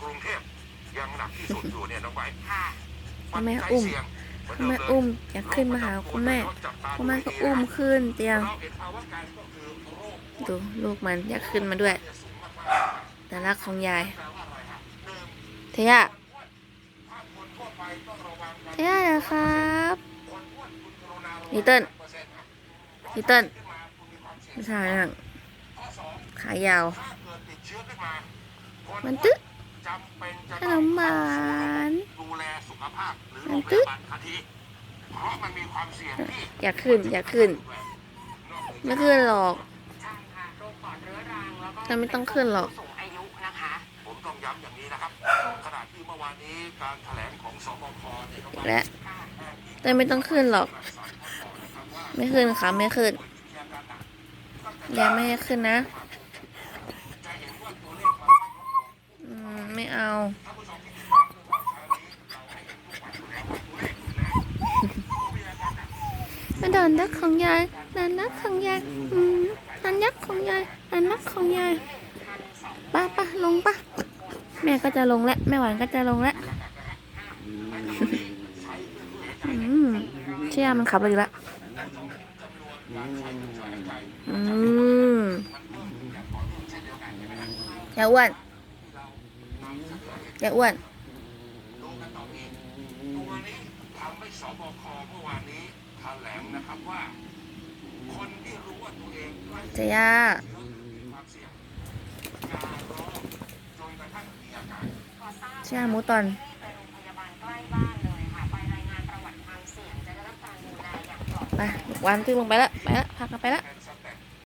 กรุงเทพยังหนักที่สุดอยู่เนี่ยน้องไว้ค่ะคุณแม่อุ้มปัจจัยเสี่ยงเหนคุณเดิแม่เลยอุ้มอยากขึ้นมาหาคุณแม่คุณแม่ก็อุ้มขึ้นเตียง เราเห็นภาวะการก็คือโรคดูลูกมันอยากขึ้นมาด้วยสูงมากๆแต่รักของยายแปลว่าอะไรครับหนึ่งเทียถ้าคนทั่วไปต้องระวังนะเทียนะครับคนอ้วนคุณกรุณาระวังลิตเติ้ลเปอร์เซ็นต์ครับลิตเติ้ลขึ้นมาคุณมีความเสี่ยงไม่ใช่นั่งข้อสองขายาวถ้าเกิดติดเชื้อขึ้นมาคนมันอ้วตึ๊ะจำเป็นจะ ขต้นองมหวานดูแลสุขภาพหรือมัโรนงพตึ๊ะยาบาลทันทีเพราะมันมีความเสี่ยงที่อยากขึ้น อยากขึ้น ไม่ขึ้นหรอกใช่ค่ะโรคปอดเรื้อรังแล้วก็แต่ไม่ต้องขึ้นหรอก ผู้สูงอายุนะคะ ผมต้องย้ำอย่างนี้นะครับขณะที่เมื่อวานนี้การแถลงของสบคเนี่ยน้องไว้และค่ะแต่ไม่ต้องขึ้นหรอก ไม่ขึ้นค่ะไม่ขึ้นยายไม่ให้ขึ้นนะอืมไม่ เอาไม่ดอนรักของยายดอนรักของยายอืมดอนยักของยายดอนรักของยายป้าป้าลงป้าแม่ก็จะลงแล้วแม่หวานก็จะลงแล้วอืมเชื่อมันขับรถอีกแล้วอืมอย่าอ้วน ย่าอ้วนดูกันต่อเองตัวนี้ทำให้สบคเมื่อวานนี้แถลงนะครับว่า คนที่รู้ว่าตัวเองใกล้จะยามีความเสี่ยงอย่ารอจนกระทั่งมีอาการ เชื่อหมูตอน ไปโรงพยาบาลใกล้บ้านเลยค่ะ ไปรายงานประวัติความเสี่ยงจะได้รับการดูแลอย่างปลอดไปภัยวันขึ้นลงไปแล้วไปแล้วพากันไปแล้ว